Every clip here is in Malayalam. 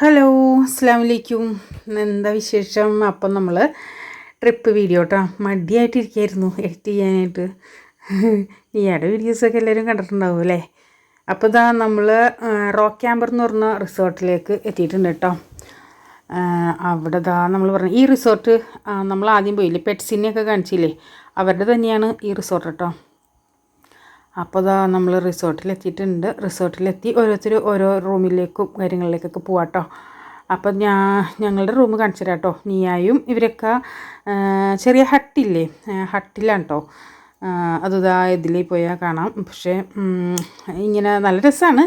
ഹലോ അസ്സാം വലൈക്കും എന്താ വിശേഷം? അപ്പം നമ്മൾ ട്രിപ്പ് വീഡിയോ കേട്ടോ മടിയായിട്ടിരിക്കുകയായിരുന്നു എഡിറ്റ് ചെയ്യാനായിട്ട്. ഇയാളുടെ വീഡിയോസൊക്കെ എല്ലാവരും കണ്ടിട്ടുണ്ടാവും അല്ലേ? അപ്പോൾ ഇതാ നമ്മൾ റോക്ക് ക്യാമ്പർ എന്ന് പറഞ്ഞ റിസോർട്ടിലേക്ക് എത്തിയിട്ടുണ്ട് കേട്ടോ അവിടെ ഇതാ നമ്മൾ പറഞ്ഞു ഈ റിസോർട്ട് നമ്മൾ ആദ്യം പോയില്ലേ? പെറ്റ്സിനെയൊക്കെ കാണിച്ചില്ലേ? അവരുടെ തന്നെയാണ് ഈ റിസോർട്ട് കേട്ടോ അപ്പോൾ ദാ നമ്മൾ റിസോർട്ടിലെത്തിയിട്ടുണ്ട്. റിസോർട്ടിലെത്തി ഓരോരുത്തർ ഓരോ റൂമിലേക്കും കാര്യങ്ങളിലേക്കൊക്കെ പോവാട്ടോ. അപ്പം ഞാൻ ഞങ്ങളുടെ റൂം കാണിച്ചു തരാം കേട്ടോ നീയായും ഇവരൊക്കെ ചെറിയ ഹട്ടില്ലേ? ഹട്ടിലാണ് കേട്ടോ അത് ഇതാ ഇതിൽ പോയാൽ കാണാം. പക്ഷേ ഇങ്ങനെ നല്ല രസമാണ്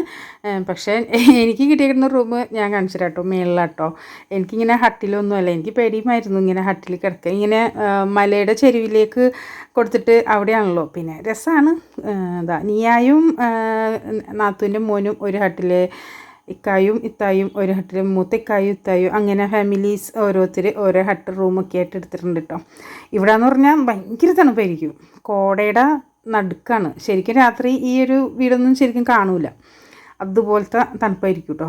പക്ഷേ എനിക്ക് കിട്ടിയിരിക്കുന്ന റൂം ഞാൻ കാണിച്ചു കേട്ടോ മേളിലാട്ടോ. എനിക്കിങ്ങനെ ഹട്ടിലൊന്നുമല്ല എനിക്ക് പേടിയുമായിരുന്നു ഇങ്ങനെ ഹട്ടിൽ കിടക്കുക ഇങ്ങനെ മലയുടെ ചെരുവിലേക്ക് കൊടുത്തിട്ട് അവിടെയാണല്ലോ. പിന്നെ രസമാണ് ഇതാ നീയായും നാത്തൂന്റെ മോനും ഒരു ഹട്ടിൽ ഇക്കായും ഇത്തായും ഒരു ഹട്ടിൽ മൂത്ത ഇക്കായും ഇത്തായും അങ്ങനെ ഫാമിലീസ് ഓരോരുത്തർ ഓരോ ഹട്ട് റൂമൊക്കെ ആയിട്ട് എടുത്തിട്ടുണ്ട് കേട്ടോ ഇവിടെ എന്ന് പറഞ്ഞാൽ ഭയങ്കര തണുപ്പായിരിക്കും. കോടയുടെ നടുക്കാണ്. ശരിക്കും രാത്രി ഈ ഒരു വീടൊന്നും ശരിക്കും കാണൂല. അതുപോലത്തെ തണുപ്പായിരിക്കും കേട്ടോ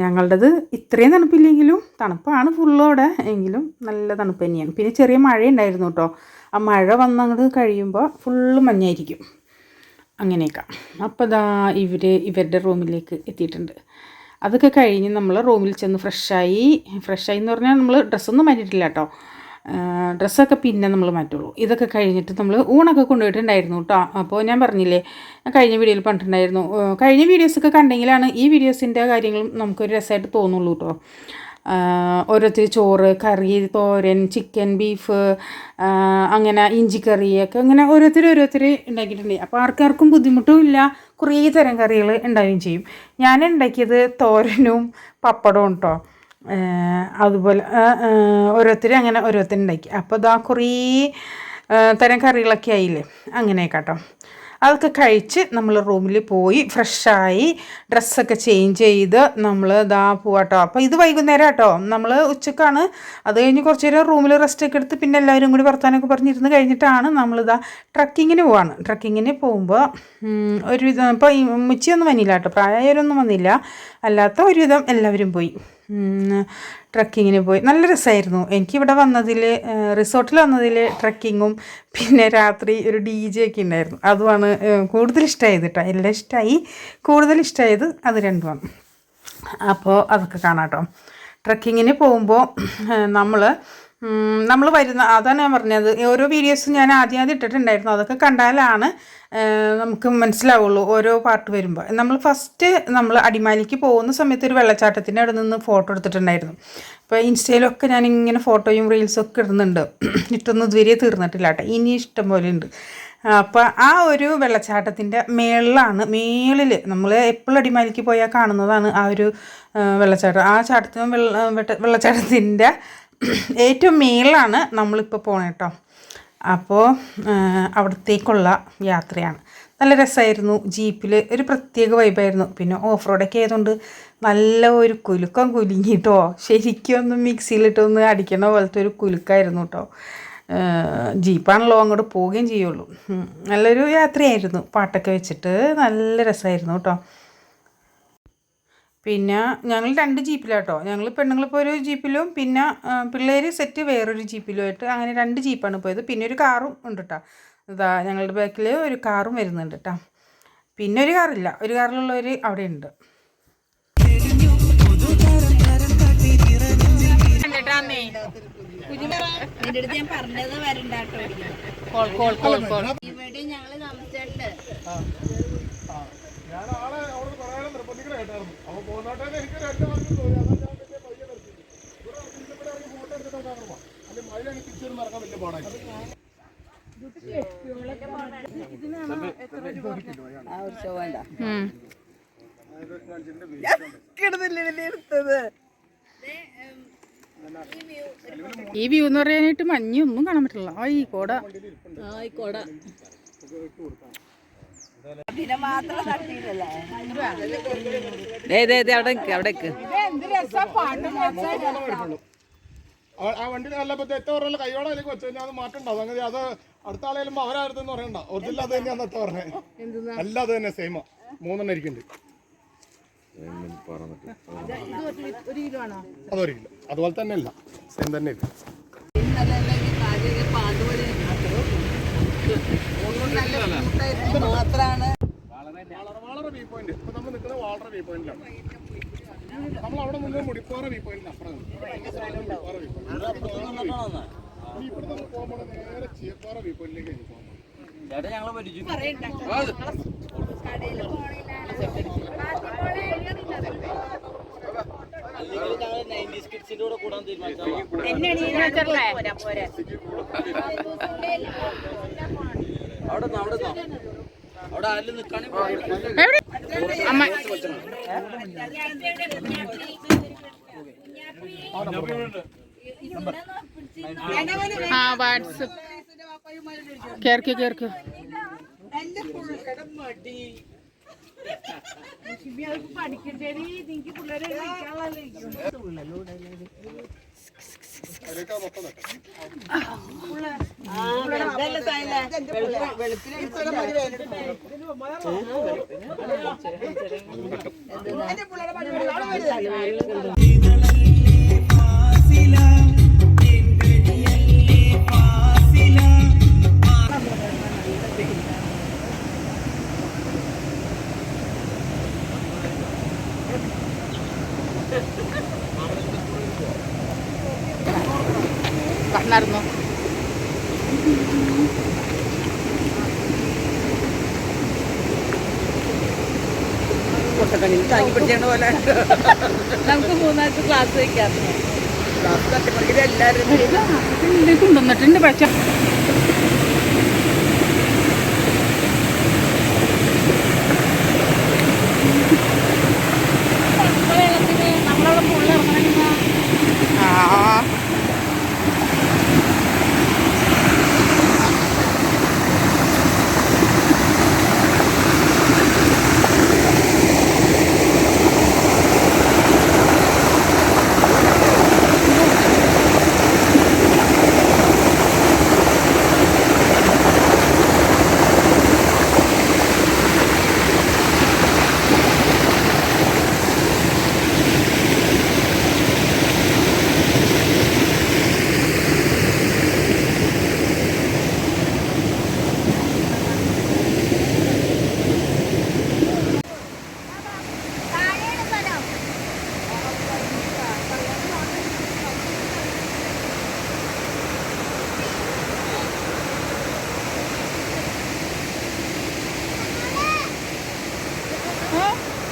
ഞങ്ങളുടേത് ഇത്രയും തണുപ്പില്ലെങ്കിലും തണുപ്പാണ് ഫുള്ളോടെ എങ്കിലും നല്ല തണുപ്പ് തന്നെയാണ്. പിന്നെ ചെറിയ മഴ ഉണ്ടായിരുന്നു കേട്ടോ ആ മഴ വന്നങ്ങോട്ട് കഴിയുമ്പോൾ ഫുള്ള് മഞ്ഞായിരിക്കും. അങ്ങനെയൊക്കെ. അപ്പോൾ ദാ ഇവർ ഇവരുടെ റൂമിലേക്ക് എത്തിയിട്ടുണ്ട്. അതൊക്കെ കഴിഞ്ഞ് നമ്മൾ റൂമിൽ ചെന്ന് ഫ്രഷായി ഫ്രഷായി എന്ന് പറഞ്ഞാൽ നമ്മൾ ഡ്രസ്സൊന്നും മാറ്റിയിട്ടില്ല കേട്ടോ. ഡ്രസ്സൊക്കെ പിന്നെ നമ്മൾ മാറ്റുള്ളൂ. ഇതൊക്കെ കഴിഞ്ഞിട്ട് നമ്മൾ ഊണൊക്കെ കൊണ്ടുപോയിട്ടുണ്ടായിരുന്നു കേട്ടോ. അപ്പോൾ ഞാൻ പറഞ്ഞില്ലേ കഴിഞ്ഞ വീഡിയോയിൽ പറഞ്ഞിട്ടുണ്ടായിരുന്നു. കഴിഞ്ഞ വീഡിയോസൊക്കെ കണ്ടെങ്കിലാണ് ഈ വീഡിയോസിന്റെ കാര്യങ്ങളും നമുക്കൊരു രസമായിട്ട് തോന്നുള്ളൂ കേട്ടോ. ഓരോരുത്തർ ചോറ് കറി തോരൻ ചിക്കൻ ബീഫ് അങ്ങനെ ഇഞ്ചിക്കറിയൊക്കെ അങ്ങനെ ഓരോരുത്തർ ഓരോരുത്തർ ഉണ്ടാക്കിയിട്ടുണ്ട് അപ്പോൾ ആർക്കാർക്കും ബുദ്ധിമുട്ടും ഇല്ല. കുറേ തരം കറികൾ ഉണ്ടാവുകയും ചെയ്യും. ഞാൻ ഉണ്ടാക്കിയത് തോരനും പപ്പടവും കേട്ടോ അതുപോലെ ഓരോരുത്തർ അങ്ങനെ ഓരോരുത്തർ ഉണ്ടാക്കി അപ്പോൾ ഇതാ കുറേ തരം കറികളൊക്കെ ആയില്ലേ? അങ്ങനെ കേട്ടോ അതൊക്കെ കഴിച്ച് നമ്മൾ റൂമിൽ പോയി ഫ്രഷായി ഡ്രസ്സൊക്കെ ചേഞ്ച് ചെയ്ത് നമ്മൾ ഇതാ പോവാട്ടോ. അപ്പോൾ ഇത് വൈകുന്നേരം കേട്ടോ നമ്മൾ ഉച്ചക്കാണ്. അത് കഴിഞ്ഞ് കുറച്ച് നേരം റൂമിൽ റെസ്റ്റ് ഒക്കെ എടുത്ത് പിന്നെ എല്ലാവരും കൂടി വർത്താനമൊക്കെ പറഞ്ഞിരുന്ന് കഴിഞ്ഞിട്ടാണ് നമ്മളിതാ ട്രക്കിങ്ങിന് പോവാണ്. ട്രക്കിങ്ങിന് പോകുമ്പോൾ ഒരുവിധം ഇപ്പോൾ ഈ ഉമ്മച്ചിയൊന്നും വന്നില്ല കേട്ടോ. പ്രായമായവരൊന്നും വന്നില്ല. അല്ലാത്ത ഒരുവിധം എല്ലാവരും പോയി. ട്രക്കിങ്ങിന് പോയി. നല്ല രസമായിരുന്നു എനിക്കിവിടെ വന്നതിൽ റിസോർട്ടിൽ വന്നതിൽ ട്രക്കിങ്ങും പിന്നെ രാത്രി ഒരു ഡി ജെ ഒക്കെ ഉണ്ടായിരുന്നു. അതുമാണ് കൂടുതൽ ഇഷ്ടമായത് കേട്ടോ എല്ലാം ഇഷ്ടമായി കൂടുതൽ ഇഷ്ടമായത് അത് രണ്ടുമാണ്. അപ്പോൾ അതൊക്കെ കാണാം കേട്ടോ ട്രക്കിങ്ങിന് പോകുമ്പോൾ നമ്മൾ നമ്മൾ വരുന്ന അതാണ് ഞാൻ പറഞ്ഞത്. ഓരോ വീഡിയോസും ഞാൻ ആദ്യം ആദ്യം ഇട്ടിട്ടുണ്ടായിരുന്നു. അതൊക്കെ കണ്ടാലാണ് നമുക്ക് മനസ്സിലാവുള്ളൂ ഓരോ പാട്ട് വരുമ്പോൾ നമ്മൾ ഫസ്റ്റ് നമ്മൾ അടിമാലിക്ക് പോകുന്ന സമയത്ത് ഒരു വെള്ളച്ചാട്ടത്തിന്റെ അവിടെ നിന്ന് ഫോട്ടോ എടുത്തിട്ടുണ്ടായിരുന്നു. അപ്പോൾ ഇൻസ്റ്റയിലൊക്കെ ഞാൻ ഇങ്ങനെ ഫോട്ടോയും റീൽസും ഒക്കെ ഇടുന്നുണ്ട്. ഇട്ടൊന്നും ഇതുവരെ തീർന്നിട്ടില്ല കേട്ടോ ഇനി ഇഷ്ടം പോലെ ഉണ്ട്. അപ്പോൾ ആ ഒരു വെള്ളച്ചാട്ടത്തിന്റെ മേളിലാണ് മേളിൽ നമ്മൾ എപ്പോഴും അടിമാലിക്ക് പോയാൽ കാണുന്നതാണ് ആ ഒരു വെള്ളച്ചാട്ടം. ആ ചാട്ടത്തിന് വെള്ള വെള്ളച്ചാട്ടത്തിന്റെ ഏറ്റവും മേളിലാണ് നമ്മളിപ്പോൾ പോണേ കേട്ടോ. അപ്പോൾ അവിടത്തേക്കുള്ള യാത്രയാണ്. നല്ല രസമായിരുന്നു. ജീപ്പിൽ ഒരു പ്രത്യേക വൈബായിരുന്നു പിന്നെ ഓഫ് റോഡൊക്കെ ആയതുകൊണ്ട് നല്ല ഒരു കുലുക്കം കുലുങ്ങിട്ടോ ശരിക്കും ഒന്ന് മിക്സിയിലിട്ടൊന്ന് അടിക്കണ പോലത്തെ ഒരു കുലുക്കായിരുന്നു കേട്ടോ. ജീപ്പാണല്ലോ അങ്ങോട്ട് പോവുകയും ചെയ്യുള്ളൂ. നല്ലൊരു യാത്രയായിരുന്നു. പാട്ടൊക്കെ വെച്ചിട്ട് നല്ല രസമായിരുന്നു കേട്ടോ. പിന്നെ ഞങ്ങൾ രണ്ട് ജീപ്പിലാട്ടോ. ഞങ്ങൾ പെണ്ണുങ്ങളിപ്പോൾ ഒരു ജീപ്പിലും പിന്നെ പിള്ളേർ സെറ്റ് വേറൊരു ജീപ്പിലുമായിട്ട് അങ്ങനെ രണ്ട് ജീപ്പാണ് പോയത്. പിന്നെ ഒരു കാറും ഉണ്ട് കേട്ടോ ഇതാ ഞങ്ങളുടെ ബാക്കിൽ ഒരു കാറും വരുന്നുണ്ട് കേട്ടോ പിന്നെ ഒരു കാറില്ല. ഒരു കാറിലുള്ളവർ അവിടെ ഉണ്ട് ഇവിടെ ഞങ്ങൾ താമസിച്ചിട്ടുണ്ട് ഞാൻ ആളെ അവിടെ പറയാനും നിർബന്ധിക്കണ കേട്ടായിരുന്നു. അപ്പൊ പോന്നോട്ടെ എനിക്ക് രണ്ട് മാസം തോന്നി അതാ ഞാൻ വലിയ പയ്യെ നിർത്തി. ഇവിടെ ഇവിടെ ഇറങ്ങി ഫോട്ടോ എടുത്തിട്ടുണ്ടാകുമ്പോ അല്ലെ മഴ എനിക്ക് തിരിച്ചു വരുമ്പോൾ ഇറങ്ങാൻ വലിയ പാടായി. ഈ വ്യൂ എന്ന് പറയാനായിട്ട് മഞ്ഞൊന്നും കാണാൻ പറ്റില്ല. ആ ഈ കോട. പിന്നെ മാത്രം തട്ടിയില്ലല്ലേ അവിടെ അവിടെ ആ- ആ വണ്ടി നല്ല എത്ര പറഞ്ഞാൽ കൈയോടെ അതിലേക്ക് വെച്ച് കഴിഞ്ഞാൽ അത് മാറ്റണ്ടാവും അങ്ങനെ അത് അടുത്ത ആളെ അവരായിരുന്നു പറയണ്ട. ഒറിജിനൽ അത് തന്നെയാന്ന് എത്ര പറഞ്ഞത് അല്ല അത് തന്നെ സെയിമാ മൂന്നെണ്ണം ഇരിക്കുന്നുണ്ട്. ഒരു കിലോ ആണോ? അതൊരു കിലോ. അതുപോലെ തന്നെ അല്ല സെയിം തന്നെ ഇല്ല മാത്രാണ്. വളറവാളറ വ്യൂ പോയിന്റ്. ഇപ്പൊ നമ്മൾ നിൽക്കുന്ന വാളറ വ്യൂ പോയിന്റിലാണ് നമ്മൾ അവിടെ നിന്ന് മുടിപ്പാറ വ്യൂ പോയിന്റിന് അപ്പുറം മുടിപ്പാറ വ്യൂ പോയിന്റ്. ഇനി ഇവിടെ നമ്മൾ പോകുമ്പോൾ നേരെ ചീപ്പാറ വ്യൂ പോയിന്റിലേക്ക് ആയിരിക്കും പോകുന്നത് എവിടെ അമ്മ ആ വാട്സപ്പ് കേർക്കോ കേർക്കോ. അതിലേക്കാ മൊത്തം വെക്കാം നടന്നു നമുക്ക് മൂന്നാഴ്ച ക്ലാസ് വയ്ക്കാം എല്ലാവരും. കൊണ്ടുവന്നിട്ടുണ്ട് പക്ഷെ ആ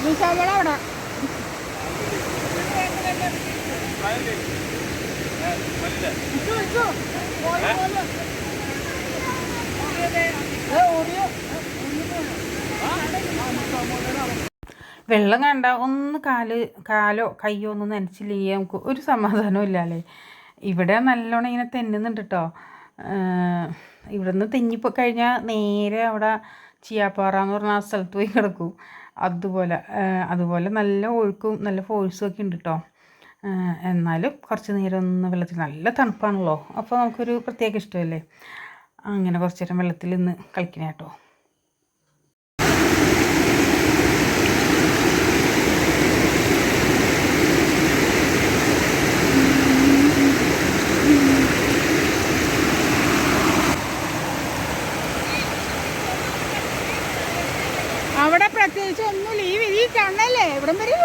വിശാഖ അവിടെ വെള്ളം കണ്ട ഒന്ന് കാൽ കാലോ കയ്യോ ഒന്നും നനച്ചില്ലേ നമുക്ക് ഒരു സമാധാനവും ഇല്ലാല്ലേ? ഇവിടെ നല്ലോണം ഇങ്ങനെ തെന്നുന്നുണ്ട് കേട്ടോ ഇവിടെ നിന്ന് തെന്നിപ്പോ കഴിഞ്ഞാൽ നേരെ അവിടെ ചിയാപ്പാറ എന്ന് പറഞ്ഞ ആ സ്ഥലത്ത് പോയി കിടക്കും. അതുപോലെ അതുപോലെ നല്ല ഒഴുക്കും നല്ല ഫോഴ്സും ഒക്കെ ഉണ്ട് കേട്ടോ എന്നാലും കുറച്ച് നേരം ഒന്ന് വെള്ളത്തിൽ നല്ല തണുപ്പാണല്ലോ. അപ്പോൾ നമുക്കൊരു പ്രത്യേക ഇഷ്ടമല്ലേ? അങ്ങനെ കുറച്ച് നേരം വെള്ളത്തിൽ നിന്ന് കളിക്കണേ കേട്ടോ അവിടെ പ്രത്യേകിച്ച് ഒന്നുമില്ല ഈ ഈ കണ്ണല്ലേ ഇവിടം വരൂ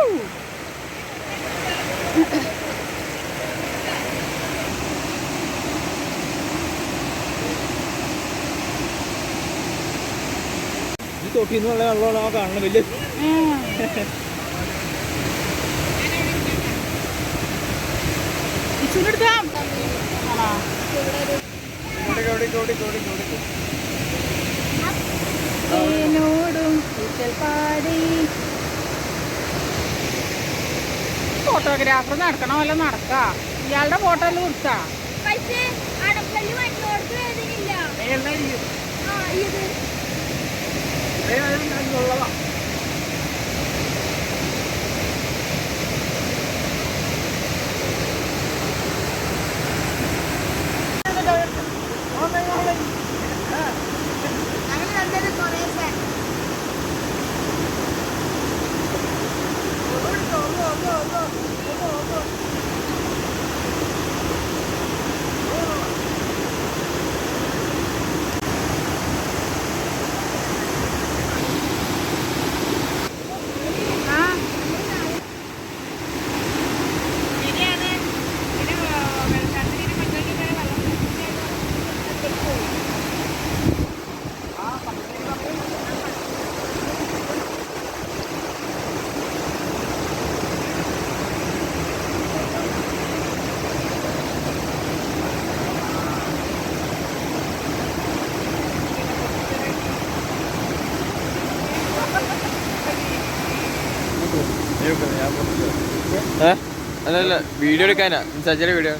ഇച്ചിരി വെള്ളമാണ് ആ വലിയ എന്നോടും കൂട്ടൽ പാടി. ഫോട്ടോഗ്രാഫർ നടക്കണ പോലെ നടക്ക. ഇയാളുടെ ഫോട്ടോ എല്ലാം കൊടുത്താ. പക്ഷേ വേദനയില്ല ആ ഇത് അങ്ങനെ രണ്ടുപേരും കുറേശ്ശെ അല്ലല്ല വീഡിയോ എടുക്കാനാ? സജ്ജന വീഡിയോ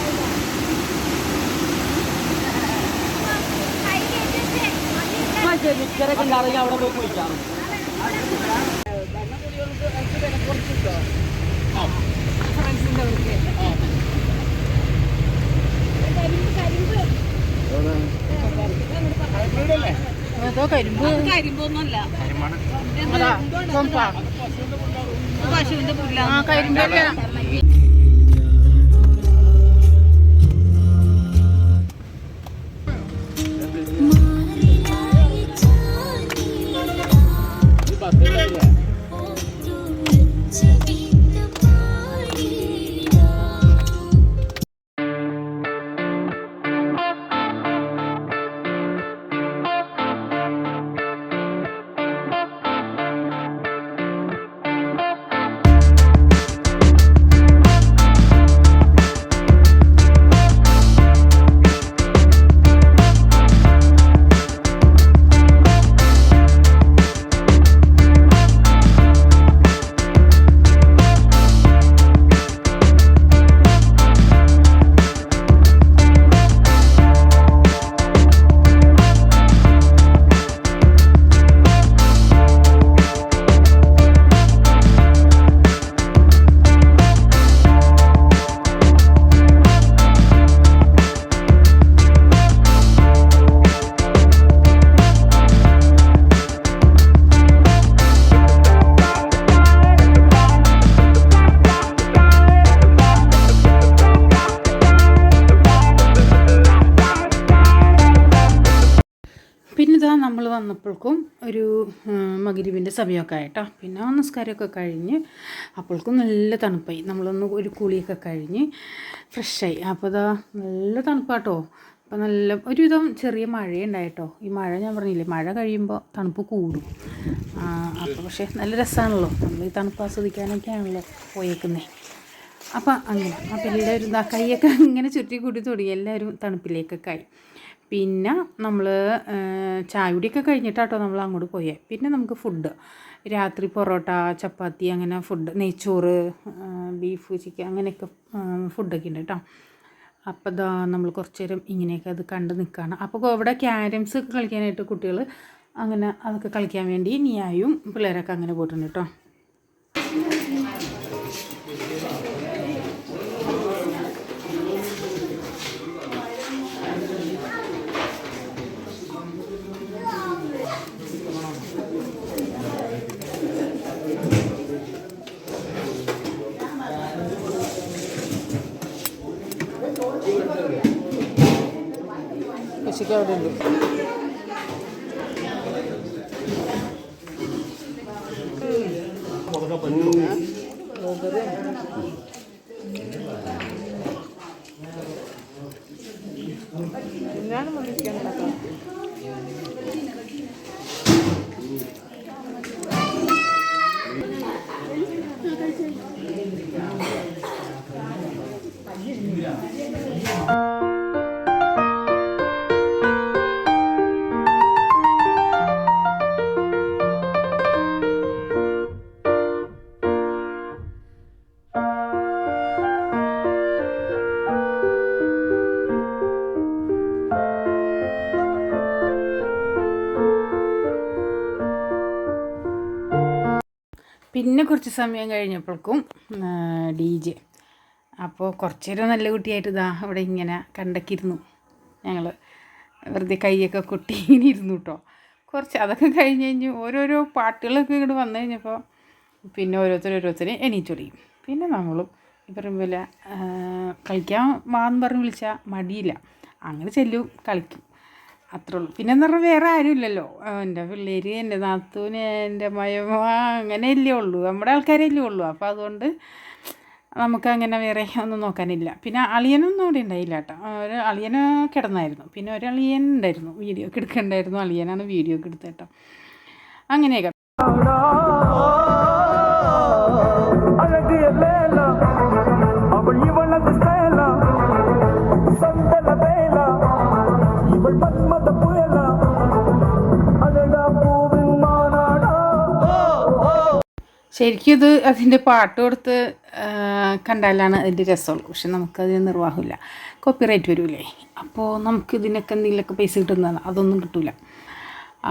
കൈ കേട്ടിട്ട് മിക്കറൊക്കെ ഉണ്ടാണെങ്കിൽ അവിടെ പോയി കുളിക്കാം അതോ കരിമ്പ് കരിമ്പൊന്നുമല്ല പശുവിന്റെ പുല്ല ആ കരിമ്പല്ല പിന്നെ വന്നപ്പോഴേക്കും ഒരു മകരിവിന്റെ സമയമൊക്കെ ആയിട്ടോ. പിന്നെ നമസ്കാരമൊക്കെ കഴിഞ്ഞ് അപ്പോഴേക്കും നല്ല തണുപ്പായി. നമ്മളൊന്ന് ഒരു കുളിയൊക്കെ കഴിഞ്ഞ് ഫ്രഷായി. അപ്പോൾ ഇതാ നല്ല തണുപ്പാട്ടോ. അപ്പോൾ നല്ല ഒരുവിധം ചെറിയ മഴയുണ്ടായിട്ടോ. ഈ മഴ ഞാൻ പറഞ്ഞില്ലേ മഴ കഴിയുമ്പോൾ തണുപ്പ് കൂടും. അപ്പോൾ പക്ഷേ നല്ല രസമാണല്ലോ നമ്മൾ ഈ തണുപ്പ് ആസ്വദിക്കാനൊക്കെയാണല്ലോ പോയേക്കുന്നത് അപ്പം അങ്ങനെ അപ്പം എല്ലാവരും കൈയൊക്കെ ഇങ്ങനെ ചുറ്റി കൂട്ടി തുടങ്ങി. എല്ലാവരും തണുപ്പിലേക്കൊക്കെ ആയി. പിന്നെ നമ്മൾ ചായകുടിയൊക്കെ കഴിഞ്ഞിട്ടാട്ടോ നമ്മൾ അങ്ങോട്ട് പോയേ. പിന്നെ നമുക്ക് ഫുഡ് രാത്രി പൊറോട്ട ചപ്പാത്തി അങ്ങനെ ഫുഡ് നെയ്ച്ചോറ് ബീഫ് ചിക്കൻ അങ്ങനെയൊക്കെ ഫുഡൊക്കെ ഉണ്ട് കേട്ടോ അപ്പോൾ ഇതാ നമ്മൾ കുറച്ച് നേരം ഇങ്ങനെയൊക്കെ അത് കണ്ട് നിൽക്കുകയാണ് അപ്പോൾ ഇവിടെ ക്യാരംസ് ഒക്കെ കളിക്കാനായിട്ട് കുട്ടികൾ അങ്ങനെ അതൊക്കെ കളിക്കാൻ വേണ്ടി നീയായും പിള്ളേരൊക്കെ അങ്ങനെ പോയിട്ടുണ്ട് കേട്ടോ പശുക്ക് അവിടെ ഉണ്ട് ഞാനും വന്നിരിക്കാൻ പിന്നെ കുറച്ച് സമയം കഴിഞ്ഞപ്പോഴേക്കും ഡി ജെ. അപ്പോൾ കുറച്ച് നല്ല കുട്ടിയായിട്ട് ഇതാ അവിടെ ഇങ്ങനെ കണ്ടക്കിരുന്നു. ഞങ്ങൾ വെറുതെ കൈയൊക്കെ കൊട്ടി ഇങ്ങനെ ഇരുന്നു കേട്ടോ കുറച്ച് അതൊക്കെ കഴിഞ്ഞ് കഴിഞ്ഞ് ഓരോരോ പാട്ടുകളൊക്കെ ഇങ്ങോട്ട് വന്നു കഴിഞ്ഞപ്പോൾ പിന്നെ ഓരോരുത്തർ ഓരോരുത്തരെ തുടങ്ങി പിന്നെ നമ്മളും പറയും പോലെ കളിക്കാൻ വാന്ന് പറഞ്ഞ് വിളിച്ചാൽ മടിയില്ല. അങ്ങനെ ചെല്ലും കളിക്കും. അത്രേ ഉള്ളൂ പിന്നെ എന്ന് പറഞ്ഞാൽ വേറെ ആരും ഇല്ലല്ലോ എന്റെ പിള്ളേര് എന്റെ നാത്തൂന് എന്റെ മയമ അങ്ങനെയല്ലേ ഉള്ളൂ. നമ്മുടെ ആൾക്കാരല്ലേ ഉള്ളൂ. അപ്പോൾ അതുകൊണ്ട് നമുക്ക് അങ്ങനെ വേറെ ഒന്നും നോക്കാനില്ല. പിന്നെ അളിയനൊന്നും അവിടെ ഉണ്ടായില്ല കേട്ടോ. ഒരു അളിയന് കിടന്നായിരുന്നു. പിന്നെ ഒരു അളിയൻ ഉണ്ടായിരുന്നു. വീഡിയോ ഒക്കെ എടുക്കണ്ടായിരുന്നു. അളിയനാണ് വീഡിയോ ഒക്കെ എടുത്തേട്ടോ അങ്ങനെയൊക്കെ. ശരിക്കും ഇത് അതിന്റെ പാട്ട് കൊടുത്ത് കണ്ടാലാണ് അതിന്റെ രസമുള്ളൂ പക്ഷെ നമുക്കതിന് നിർവാഹമില്ല. കോപ്പിറൈറ്റ് വരൂലേ. അപ്പോൾ നമുക്ക് ഇതിനൊക്കെ എന്തെങ്കിലുമൊക്കെ പൈസ കിട്ടുന്നതാണ്. അതൊന്നും കിട്ടില്ല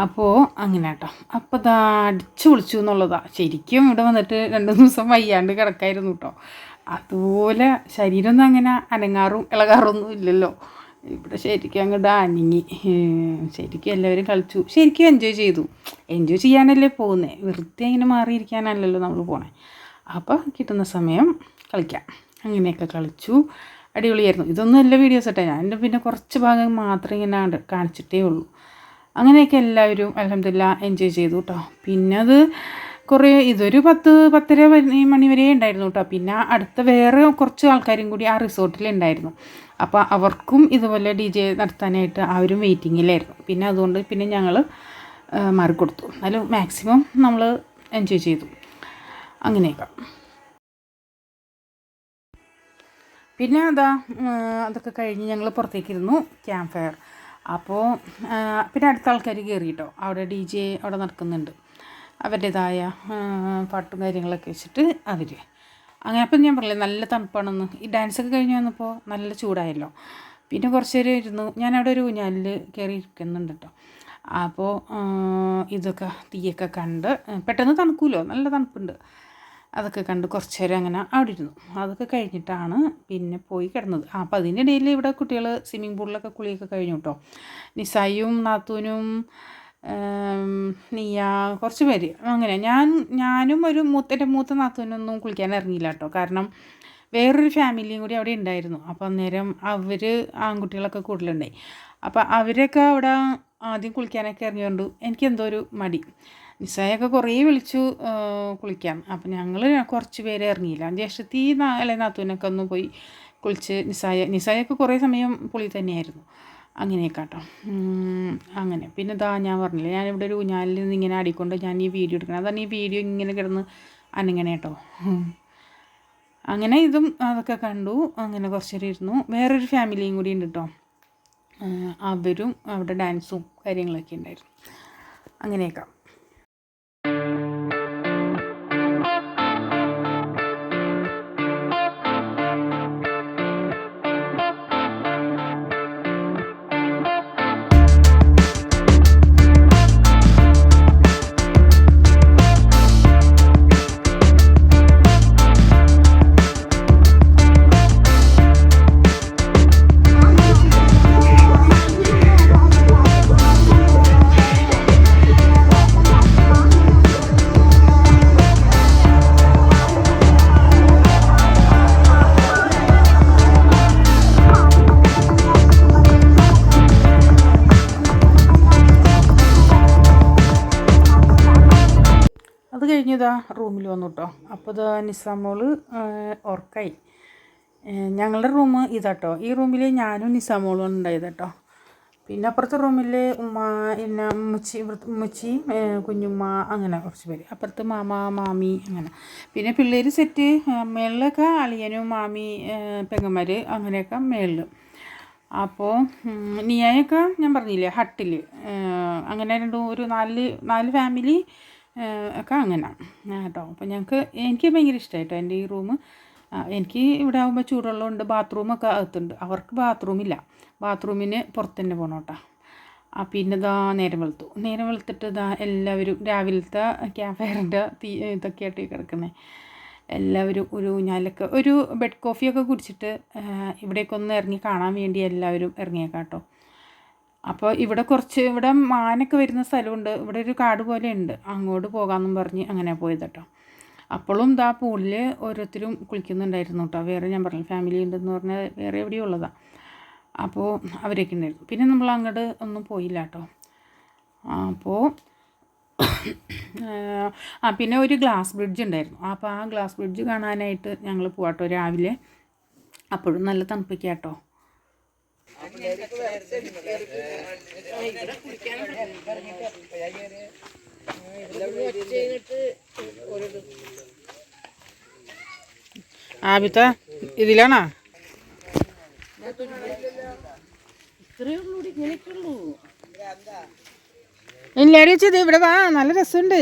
അപ്പോൾ അങ്ങനെ കേട്ടോ അപ്പോൾ ഇതാ അടിച്ചു വിളിച്ചു എന്നുള്ളതാ. ശരിക്കും ഇവിടെ വന്നിട്ട് രണ്ട് ദിവസം വയ്യാണ്ട് കിടക്കായിരുന്നു കേട്ടോ. അതുപോലെ ശരീരമൊന്നും അങ്ങനെ അനങ്ങാറും ഇളകാറൊന്നും ഇല്ലല്ലോ. ഇവിടെ ശരിക്കും അങ്ങോട്ട് അനങ്ങി ഏഹ് ശരിക്കും എല്ലാവരും കളിച്ചു. ശരിക്കും എൻജോയ് ചെയ്തു. എൻജോയ് ചെയ്യാനല്ലേ പോകുന്നത് വെറുതെ ഇങ്ങനെ മാറിയിരിക്കാനല്ലല്ലോ നമ്മൾ പോണേ. അപ്പോൾ കിട്ടുന്ന സമയം കളിക്കാം. അങ്ങനെയൊക്കെ കളിച്ചു. അടിപൊളിയായിരുന്നു. ഇതൊന്നും എല്ലാ വീഡിയോസ് ഇട്ടേ ഞാൻ പിന്നെ കുറച്ച് ഭാഗം മാത്രം ഇങ്ങനെ കാണിച്ചിട്ടേ ഉള്ളൂ. അങ്ങനെയൊക്കെ എല്ലാവരും അലഹമില്ല എൻജോയ് ചെയ്തു കേട്ടോ പിന്നെ അത് കുറേ ഇതൊരു പത്ത് പത്തര മണി വരെ ഉണ്ടായിരുന്നു കേട്ടോ പിന്നെ അടുത്ത വേറെ കുറച്ച് ആൾക്കാരും കൂടി ആ റിസോർട്ടിൽ ഉണ്ടായിരുന്നു. അപ്പോൾ അവർക്കും ഇതുപോലെ ഡി ജെ നടത്താനായിട്ട് അവരും വെയിറ്റിങ്ങിലായിരുന്നു പിന്നെ അതുകൊണ്ട് പിന്നെ ഞങ്ങൾ മാറിക്കൊടുത്തു. എന്നാലും മാക്സിമം നമ്മൾ എൻജോയ് ചെയ്തു. അങ്ങനെയൊക്കെ. പിന്നെ അതാ അതൊക്കെ കഴിഞ്ഞ് ഞങ്ങൾ പുറത്തേക്കിരുന്നു ക്യാമ്പ് ഫയർ അപ്പോൾ പിന്നെ അടുത്ത ആൾക്കാർ കയറി കേട്ടോ അവിടെ ഡി ജെ അവിടെ നടക്കുന്നുണ്ട്. അവരുടേതായ ആ, പാട്ടും കാര്യങ്ങളൊക്കെ വെച്ചിട്ട് അവർ അങ്ങനെ അപ്പം ഞാൻ പറഞ്ഞില്ലേ നല്ല തണുപ്പാണെന്ന്. ഈ ഡാൻസ് ഒക്കെ കഴിഞ്ഞ് വന്നപ്പോൾ നല്ല ചൂടായല്ലോ. പിന്നെ കുറച്ച് നേരം ഇരുന്നു. ഞാൻ അവിടെ ഒരു ഊഞ്ഞാലിൽ കയറി ഇരിക്കുന്നുണ്ട് കേട്ടോ അപ്പോൾ ഇതൊക്കെ തീയൊക്കെ കണ്ട് പെട്ടെന്ന് തണുക്കൂലോ. നല്ല തണുപ്പുണ്ട്. അതൊക്കെ കണ്ട് കുറച്ച് നേരം അങ്ങനെ അവിടെ ഇരുന്നു. അതൊക്കെ കഴിഞ്ഞിട്ടാണ് പിന്നെ പോയി കിടന്നത്. ആ അപ്പം അതിനിടയിൽ ഇവിടെ കുട്ടികൾ സ്വിമ്മിംഗ് പൂളിലൊക്കെ കുളിയൊക്കെ കഴിഞ്ഞു കേട്ടോ നിസായും നാത്തൂനും നിയ കുറച്ച് പേര്. അങ്ങനെ ഞാൻ ഞാനും ഒരു മൂത്ത എന്റെ മൂത്ത നാത്തൂനൊന്നും കുളിക്കാൻ ഇറങ്ങിയില്ല കേട്ടോ. കാരണം വേറൊരു ഫാമിലിയും കൂടി അവിടെ ഉണ്ടായിരുന്നു. അപ്പോൾ അന്നേരം അവർ ആൺകുട്ടികളൊക്കെ കൂടുതലുണ്ടായി. അപ്പോൾ അവരൊക്കെ അവിടെ ആദ്യം കുളിക്കാനൊക്കെ ഇറങ്ങിയോണ്ട് എനിക്ക് എന്തോ ഒരു മടി. നിസ്സായൊക്കെ കുറേ വിളിച്ചു കുളിക്കാൻ. അപ്പം ഞങ്ങൾ കുറച്ച് പേര് ഇറങ്ങിയില്ല. ജ്യേഷ്ഠത്തി അല്ലെ നാത്തൂനൊക്കെ ഒന്ന് പോയി കുളിച്ച് നിസായ നിസായൊക്കെ കുറേ സമയം പുളി തന്നെയായിരുന്നു. അങ്ങനെയൊക്കെ കേട്ടോ അങ്ങനെ. പിന്നെ ഇതാ ഞാൻ പറഞ്ഞില്ലേ ഞാനിവിടെ ഒരു ഊഞ്ഞാലിൽ നിന്ന് ഇങ്ങനെ ആടിക്കൊണ്ട് ഞാൻ ഈ വീഡിയോ എടുക്കണം. അതാണ് ഈ വീഡിയോ ഇങ്ങനെ കിടന്ന് അനങ്ങനെ കേട്ടോ അങ്ങനെ ഇതും അതൊക്കെ കണ്ടു. അങ്ങനെ കുറച്ച് നേരം ഇരുന്നു. വേറൊരു ഫാമിലിയും കൂടി ഉണ്ട് കേട്ടോ അവരും അവിടെ ഡാൻസും കാര്യങ്ങളൊക്കെ ഉണ്ടായിരുന്നു. അങ്ങനെയൊക്കെ. ഇതാ റൂമിൽ വന്നു കേട്ടോ അപ്പോൾ ഇതാ നിസാമോൾ ഉറക്കായി ഞങ്ങളുടെ റൂം ഇതാട്ടോ. ഈ റൂമിൽ ഞാനും നിസാമോളും ഉണ്ടായത് കേട്ടോ പിന്നെ അപ്പുറത്തെ റൂമിൽ ഉമ്മ പിന്നെ ഉമ്മച്ചി മുച്ചി കുഞ്ഞുമ്മ അങ്ങനെ കുറച്ച് പേര്. അപ്പുറത്ത് മാമ മാമി അങ്ങനെ. പിന്നെ പിള്ളേർ സെറ്റ് മേളിലൊക്കെ അളിയനും മാമി പെങ്ങന്മാർ അങ്ങനെയൊക്കെ മേളിൽ അപ്പോൾ നിയായൊക്കെ ഞാൻ പറഞ്ഞില്ലേ ഹട്ടിൽ അങ്ങനെ രണ്ട് ഒരു നാല് നാല് ഫാമിലി ഒക്കെ അങ്ങനെ. കേട്ടോ അപ്പോൾ ഞങ്ങൾക്ക് എനിക്ക് ഭയങ്കര ഇഷ്ടമായി കേട്ടോ എന്റെ ഈ റൂം എനിക്ക് ഇവിടെ ആകുമ്പോൾ ചൂടുള്ളതുകൊണ്ട് ബാത്റൂമൊക്കെ അകത്തുണ്ട്. അവർക്ക് ബാത്റൂമില്ല ബാത്റൂമിന് പുറത്ത് തന്നെ പോകണം കേട്ടോ ആ പിന്നെ ഇതാ നേരം വെളുത്തു. നേരം വെളുത്തിട്ട് ഇതാ എല്ലാവരും രാവിലത്തെ ക്യാമ്പ് തീ ഇതൊക്കെ ആയിട്ട് കിടക്കുന്നത് എല്ലാവരും ഒരു ഊഞ്ഞാലൊക്കെ ഒരു ബെഡ് കോഫിയൊക്കെ കുടിച്ചിട്ട് ഇവിടേക്കൊന്ന് ഇറങ്ങി കാണാൻ വേണ്ടി എല്ലാവരും ഇറങ്ങിയേക്കാം കേട്ടോ അപ്പോൾ ഇവിടെ കുറച്ച് ഇവിടെ മാനൊക്കെ വരുന്ന സ്ഥലമുണ്ട്. ഇവിടെ ഒരു കാട് പോലെ ഉണ്ട് അങ്ങോട്ട് പോകാമെന്നും പറഞ്ഞ് അങ്ങനെ പോയത് കേട്ടോ അപ്പോഴും ഇതാ പൂളിൽ ഓരോരുത്തരും കുളിക്കുന്നുണ്ടായിരുന്നു കേട്ടോ വേറെ ഞാൻ പറഞ്ഞു ഫാമിലി ഉണ്ടെന്ന് പറഞ്ഞാൽ വേറെ എവിടെയും ഉള്ളതാണ് അപ്പോൾ അവരൊക്കെ ഉണ്ടായിരുന്നു. പിന്നെ നമ്മൾ അങ്ങോട്ട് ഒന്നും പോയില്ല കേട്ടോ അപ്പോൾ ആ പിന്നെ ഒരു ഗ്ലാസ് ബ്രിഡ്ജ് ഉണ്ടായിരുന്നു. അപ്പോൾ ആ ഗ്ലാസ് ബ്രിഡ്ജ് കാണാനായിട്ട് ഞങ്ങൾ പോവാട്ടോ രാവിലെ. അപ്പോഴും നല്ല തണുപ്പൊക്കെ കേട്ടോ ആബിത്ത ഇതിലാണോ? ഇല്ലാടി വെച്ചത് ഇവിടെ വാ നല്ല രസമുണ്ട്.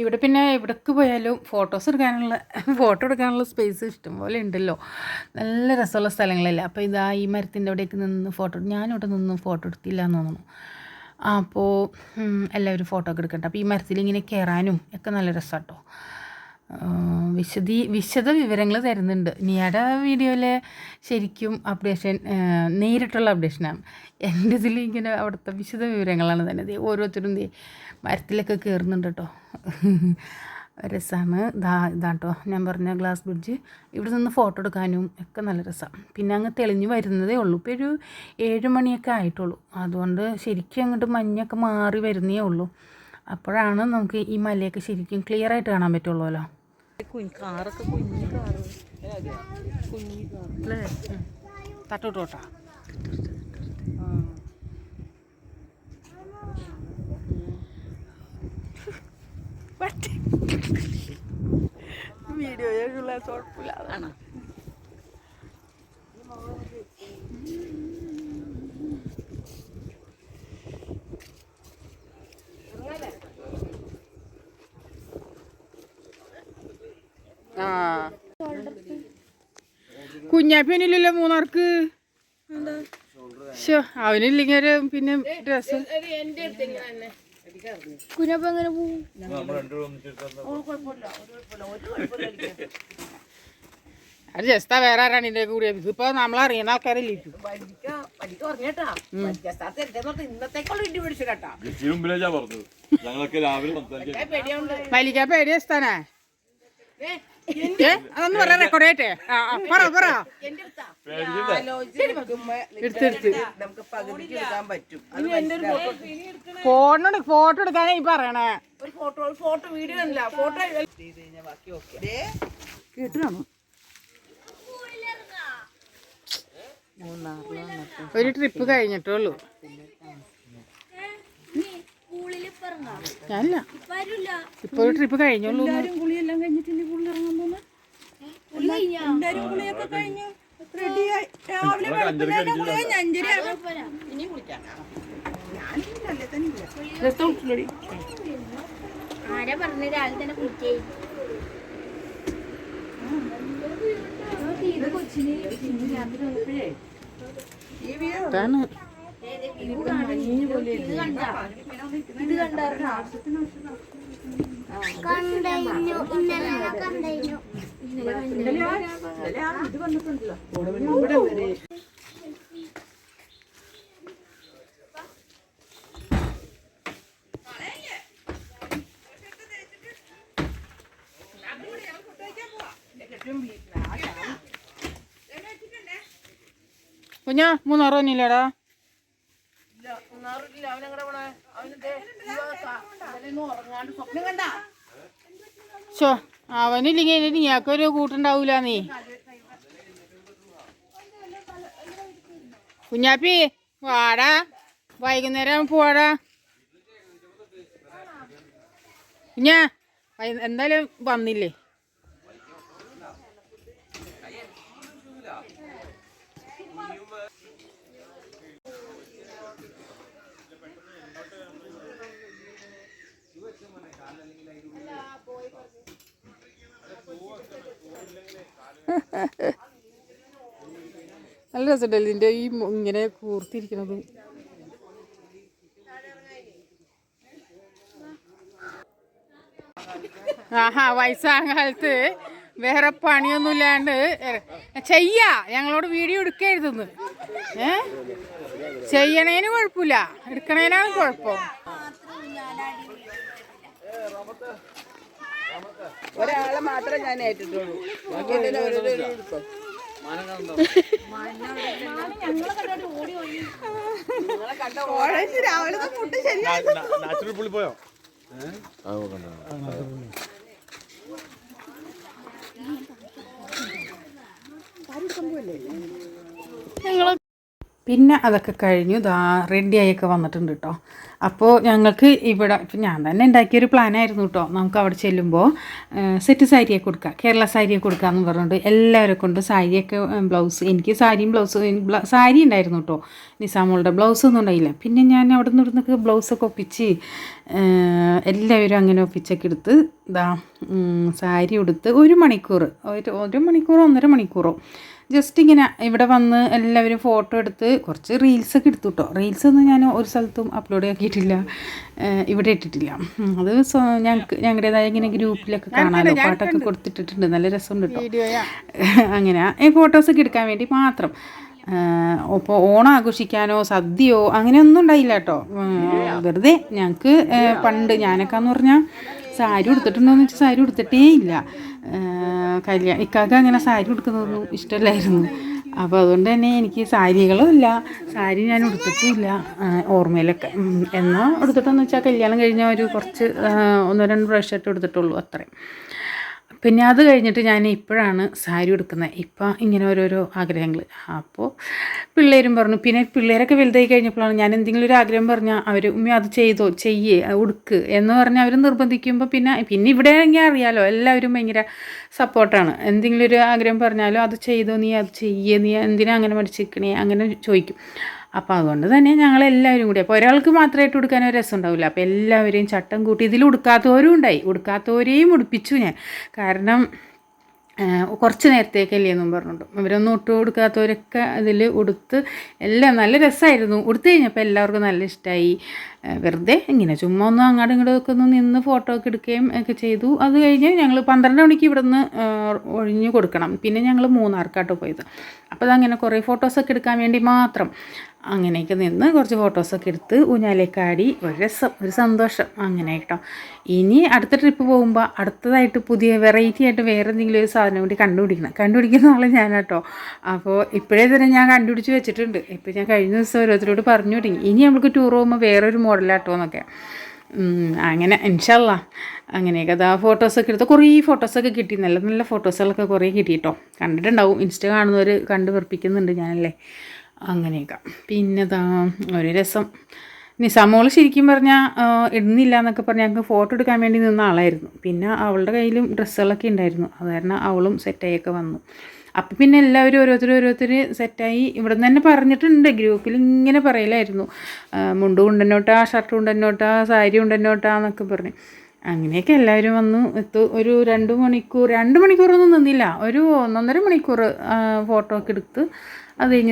ഇവിടെ പിന്നെ എവിടേക്ക് പോയാലും ഫോട്ടോസ് എടുക്കാനുള്ള ഫോട്ടോ എടുക്കാനുള്ള സ്പേസ് ഇഷ്ടംപോലെ ഉണ്ടല്ലോ. നല്ല രസമുള്ള സ്ഥലങ്ങളല്ലേ. അപ്പോൾ ഇതാ ഈ മരത്തിന്റെ അവിടേക്ക് നിന്ന് ഫോട്ടോ ഞാനിവിടെ നിന്ന് ഫോട്ടോ എടുത്തില്ല എന്ന് തോന്നുന്നു അപ്പോൾ എല്ലാവരും ഫോട്ടോ ഒക്കെ എടുക്കട്ടെ. അപ്പോൾ ഈ മരത്തിൽ ഇങ്ങനെ കയറാനും ഒക്കെ നല്ല രസമാട്ടോ വിശദീ വിശദ വിവരങ്ങൾ തരുന്നുണ്ട്. നിയുടെ വീഡിയോയിലെ ശരിക്കും അപ്ഡേഷൻ നേരിട്ടുള്ള അപ്ഡേഷനാണ് എന്റെ ഇതിൽ ഇങ്ങനെ അവിടുത്തെ വിശദ വിവരങ്ങളാണ് തന്നെ. ഓരോരുത്തരും മരത്തിലൊക്കെ കയറുന്നുണ്ട് കേട്ടോ രസമാണ് ഇതാ ഇതാട്ടോ ഞാൻ പറഞ്ഞ ഗ്ലാസ് ബ്രിഡ്ജ് ഇവിടെ നിന്ന് ഫോട്ടോ എടുക്കാനും ഒക്കെ നല്ല രസമാണ് പിന്നെ അങ്ങ് തെളിഞ്ഞു വരുന്നതേ ഉള്ളൂ. ഇപ്പോൾ ഒരു ഏഴ് മണിയൊക്കെ ആയിട്ടുള്ളൂ. അതുകൊണ്ട് ശരിക്കും അങ്ങോട്ട് മഞ്ഞൊക്കെ മാറി വരുന്നേ ഉള്ളൂ. അപ്പോഴാണ് നമുക്ക് ഈ മലയൊക്കെ ശരിക്കും ക്ലിയർ ആയിട്ട് കാണാൻ പറ്റുള്ളൂല്ലോ കാറൊക്കെ കുഞ്ഞു കാറ്. അല്ലേ? തട്ടോട്ടോട്ടാ? വീഡിയോ കുഴപ്പമില്ല അതാണ് ആ. കുഞ്ഞാപ്പിനില്ലല്ലോ മൂന്നാർക്ക്? അവനില്ലെങ്കിൽ പിന്നെ ഡ്രസ് കുഞ്ഞപ്പ എങ്ങനെ പോവും? അത് ജസ്താ വേറെ ആരാണ് ഇതിന്റെ കൂടെ? ഇതിപ്പോ നമ്മളറിയുന്ന ആൾക്കാരല്ലേ മലിക്ക പേടി ജസ്താനാ ഏ? അതൊന്ന് പറ റെക്കോർഡ് ചെയ്യട്ടെ? ആ ആ, പറ പറ. ഫോട്ടോ ഫോട്ടോ എടുക്കാനാ ഈ പറയണേ. ഒരു ഫോട്ടോ ഒരു ട്രിപ്പ് വീഡിയോ അല്ല ഫോട്ടോ ചെയ്ത് കഴിഞ്ഞാൽ ബാക്കി ഓക്കെ കേട്ടു കാണും ഒരു ട്രിപ്പ് കഴിഞ്ഞിട്ടുള്ളൂ സ്കൂളിൽ പറഞ്ഞോ ഞാനില്ല ഇപ്പൊ ഒരു ട്രിപ്പ് കഴിഞ്ഞുള്ളൂ കുളിയെല്ലാം കഴിഞ്ഞിട്ട് ഇനി പുള്ളി ഇറങ്ങാൻ പോകുന്നത് എല്ലാവരും കുളിയൊക്കെ കഴിഞ്ഞു റെഡിയായി രാവിലെ വെളുപ്പിനൊക്കെ കുളി കഴിഞ്ഞ് അഞ്ചര കുളിക്കാം ആരാ പറഞ്ഞ രാവിലെ തന്നെ കുളിച്ചേ കൊച്ചിന് രാത്രി വന്നപ്പോഴേ കുഞ്ഞാ മൂന്നാറോ തന്നെയില്ലേടാ മൂന്നാറില്ല അവനെങ്ങനെ പോണേ? അവനെന്തേ ഉറങ്ങാണ്ട് സ്വപ്നം കണ്ട? ഷോ അവനില്ലെങ്കിൽ നീയാക്കൊരു കൂട്ടുണ്ടാവൂല നീ. കുഞ്ഞാപ്പി വാടാ. വൈകുന്നേരം പോടാ കുഞ്ഞാ എന്തായാലും വന്നില്ലേ? നല്ല രസമുണ്ടല്ലോ ഇതിന്റെ ഈ ഇങ്ങനെ കൂർത്തിരിക്കണത് ആഹാ വയസ്സാകാലത്ത് വേറെ പണിയൊന്നും ഇല്ലാണ്ട് ചെയ്യാ. ഞങ്ങളോട് വീഡിയോ എടുക്കരുതെന്ന്. ഏ? ചെയ്യണേന് കുഴപ്പമില്ല. എടുക്കണേനാണ് കുഴപ്പം. ഒരാളെ മാത്രമേ ഞാൻ ഏറ്റിട്ടുള്ളൂ. നാച്ചുറൽ പുള്ളി പോയോ പിന്നെ അതൊക്കെ കഴിഞ്ഞു. ദാ റെഡിയായൊക്കെ വന്നിട്ടുണ്ട് കേട്ടോ അപ്പോൾ ഞങ്ങൾക്ക് ഇവിടെ ഇപ്പം ഞാൻ തന്നെ ഉണ്ടാക്കിയൊരു പ്ലാനായിരുന്നു കേട്ടോ നമുക്ക് അവിടെ ചെല്ലുമ്പോൾ സെറ്റ് സാരിയൊക്കെ കൊടുക്കാം. കേരള സാരിയൊക്കെ എന്ന് പറഞ്ഞുകൊണ്ട് എല്ലാവരെ കൊണ്ട് സാരിയൊക്കെ ബ്ലൗസ് എനിക്ക് സാരിയും ബ്ലൗസും സാരി ഉണ്ടായിരുന്നു കേട്ടോ നിസാമോളുടെ ബ്ലൗസ് ഒന്നും ഉണ്ടായില്ല. പിന്നെ ഞാൻ അവിടെ നിന്ന് ഇവിടുന്നൊക്കെ ബ്ലൗസൊക്കെ ഒപ്പിച്ച് എല്ലാവരും അങ്ങനെ ഒപ്പിച്ചൊക്കെ എടുത്ത് ഇതാ സാരി ഉടുത്ത് ഒരു മണിക്കൂർ ഒരു ഒരു മണിക്കൂറോ ഒന്നര മണിക്കൂറോ ജസ്റ്റ് ഇങ്ങനെ ഇവിടെ വന്ന് എല്ലാവരും ഫോട്ടോ എടുത്ത് കുറച്ച് റീൽസൊക്കെ എടുത്തു കേട്ടോ റീൽസ് ഒന്നും ഞാൻ ഒരു സ്ഥലത്തും അപ്ലോഡ് ആക്കിയിട്ടില്ല. ഇവിടെ ഇട്ടിട്ടില്ല. അത് ഞങ്ങൾക്ക് ഞങ്ങളുടേതായ ഇങ്ങനെ ഗ്രൂപ്പിലൊക്കെ കാണാമല്ലോ പാട്ടൊക്കെ കൊടുത്തിട്ടിട്ടുണ്ട്. നല്ല രസമുണ്ട് കേട്ടോ അങ്ങനെ. ഈ ഫോട്ടോസൊക്കെ എടുക്കാൻ വേണ്ടി മാത്രം. ഇപ്പോൾ ഓണം ആഘോഷിക്കാനോ സദ്യയോ അങ്ങനെയൊന്നും ഉണ്ടായില്ല കേട്ടോ വെറുതെ ഞങ്ങൾക്ക് പണ്ട് ഞാനൊക്കെ എന്ന് പറഞ്ഞാൽ സാരി ഉടുത്തിട്ടുണ്ടോയെന്ന് വെച്ചാൽ സാരി ഉടുത്തിട്ടേ ഇല്ല. കല്യാണം ഇക്കാക്ക് അങ്ങനെ സാരി ഉടുക്കുന്നതൊന്നും ഇഷ്ടമല്ലായിരുന്നു. അപ്പോൾ അതുകൊണ്ട് തന്നെ എനിക്ക് സാരികളും ഇല്ല. സാരി ഞാൻ ഉടുത്തിട്ടില്ല. ഓർമ്മയിലൊക്കെ. എന്നാൽ ഉടുത്തിട്ടെന്ന് വെച്ചാൽ കല്യാണം കഴിഞ്ഞ ഒരു കുറച്ച് ഒന്നോ രണ്ട് പ്രാവശ്യമായിട്ട് എടുത്തിട്ടുള്ളൂ അത്രയും പിന്നെ അത് കഴിഞ്ഞിട്ട് ഞാൻ ഇപ്പോഴാണ് സാരി ഉടുക്കുന്നത്. ഇപ്പം ഇങ്ങനെ ഓരോരോ ആഗ്രഹങ്ങൾ അപ്പോൾ പിള്ളേരും പറഞ്ഞു പിന്നെ പിള്ളേരൊക്കെ വലുതായി കഴിഞ്ഞപ്പോഴാണ് ഞാൻ എന്തെങ്കിലും ഒരു ആഗ്രഹം പറഞ്ഞാൽ അവർ ഉമ്മ അത് ചെയ്തോ ചെയ്യേ ഉടുക്ക് എന്ന് പറഞ്ഞാൽ അവർ നിർബന്ധിക്കുമ്പോൾ പിന്നെ പിന്നെ ഇവിടെ ആണെങ്കിൽ അറിയാലോ എല്ലാവരും ഭയങ്കര സപ്പോർട്ടാണ്. എന്തെങ്കിലും ഒരു ആഗ്രഹം പറഞ്ഞാലോ അത് ചെയ്തോ നീ അത് ചെയ്യേ നീ എന്തിനാ അങ്ങനെ മടിച്ചിരിക്കണേ അങ്ങനെ ചോദിക്കും. അപ്പോൾ അതുകൊണ്ട് തന്നെ ഞങ്ങളെല്ലാവരും കൂടി അപ്പോൾ ഒരാൾക്ക് മാത്രമായിട്ട് ഉടുക്കാൻ ഒരു രസം ഉണ്ടാവില്ല അപ്പോൾ എല്ലാവരെയും ചട്ടം കൂട്ടി ഇതിൽ ഉടുക്കാത്തവരും ഉണ്ടായി. ഉടുക്കാത്തവരെയും ഉടുപ്പിച്ചു ഞാൻ. കാരണം കുറച്ച് നേരത്തേക്കല്ലേ എന്നും പറഞ്ഞിട്ടു ഇവരൊന്നും ഒട്ടും ഉടുക്കാത്തവരൊക്കെ അതിൽ ഉടുത്ത് എല്ലാം നല്ല രസമായിരുന്നു. ഉടുത്തു കഴിഞ്ഞപ്പോൾ എല്ലാവർക്കും നല്ല ഇഷ്ടമായി വെറുതെ ഇങ്ങനെ ചുമ്മാ ഒന്നും അങ്ങോട്ടും ഇങ്ങോട്ടും ഒക്കെ ഒന്ന് നിന്ന് ഫോട്ടോ ഒക്കെ എടുക്കുകയും ഒക്കെ ചെയ്തു. അത് കഴിഞ്ഞ് ഞങ്ങൾ പന്ത്രണ്ട് മണിക്ക് ഇവിടെ നിന്ന് ഒഴിഞ്ഞു കൊടുക്കണം. പിന്നെ ഞങ്ങൾ മൂന്നാർക്കാട്ടോ പോയത്. അപ്പോൾ അതങ്ങനെ കുറേ ഫോട്ടോസൊക്കെ എടുക്കാൻ വേണ്ടി മാത്രം. അങ്ങനെയൊക്കെ നിന്ന് കുറച്ച് ഫോട്ടോസൊക്കെ എടുത്ത് ഊഞ്ഞാലേക്കാടി ഒരു രസം ഒരു സന്തോഷം. അങ്ങനെ കേട്ടോ. ഇനി അടുത്ത ട്രിപ്പ് പോകുമ്പോൾ അടുത്തതായിട്ട് പുതിയ വെറൈറ്റി ആയിട്ട് വേറെ എന്തെങ്കിലും ഒരു സാധനം കൂടി കണ്ടുപിടിക്കണം. കണ്ടുപിടിക്കുന്ന ആളെ ഞാൻ കേട്ടോ അപ്പോൾ ഇപ്പോഴേ തന്നെ ഞാൻ കണ്ടുപിടിച്ച് വെച്ചിട്ടുണ്ട്. ഇപ്പോൾ ഞാൻ കഴിഞ്ഞ ദിവസം ഓരോരുത്തരോട് പറഞ്ഞു തുടങ്ങി. ഇനി നമുക്ക് ടൂർ പോകുമ്പോൾ വേറൊരു മോഡലാട്ടോ എന്നൊക്കെ. അങ്ങനെ. ഇൻഷല്ല അങ്ങനെയൊക്കെ അതാ ഫോട്ടോസൊക്കെ എടുത്ത് കുറേ ഫോട്ടോസൊക്കെ കിട്ടി. നല്ല നല്ല ഫോട്ടോസുകളൊക്കെ കുറേ കിട്ടി കേട്ടോ കണ്ടിട്ടുണ്ടാവും. ഇൻസ്റ്റ കാണുന്നവർ കണ്ടുപിറപ്പിക്കുന്നുണ്ട് ഞാനല്ലേ. അങ്ങനെയൊക്കെ. പിന്നെ ഒരു രസം. നിസാമോൾ ശരിക്കും പറഞ്ഞാൽ ഇടുന്നില്ല എന്നൊക്കെ പറഞ്ഞ് ഞങ്ങൾക്ക് ഫോട്ടോ എടുക്കാൻ വേണ്ടി നിന്ന ആളായിരുന്നു. പിന്നെ അവളുടെ കയ്യിലും ഡ്രസ്സുകളൊക്കെ ഉണ്ടായിരുന്നു. അത് കാരണം അവളും സെറ്റായൊക്കെ വന്നു. അപ്പം പിന്നെ എല്ലാവരും ഓരോരുത്തർ ഓരോരുത്തർ സെറ്റായി ഇവിടെ നിന്ന് തന്നെ പറഞ്ഞിട്ടുണ്ട്. ഗ്രൂപ്പിൽ ഇങ്ങനെ പറയലായിരുന്നു. മുണ്ട് കൊണ്ടുവന്നോട്ടാ ഷർട്ട് കൊണ്ടെന്നോട്ടാ സാരി കൊണ്ടെന്നോട്ടാ എന്നൊക്കെ പറഞ്ഞ്. അങ്ങനെയൊക്കെ എല്ലാവരും വന്നു. എത്തു ഒരു രണ്ട് മണിക്കൂർ രണ്ട് മണിക്കൂറൊന്നും നിന്നില്ല. ഒരു ഒന്നൊന്നര മണിക്കൂർ ഫോട്ടോ ഒക്കെ എടുത്ത് അത് കഴിഞ്ഞ്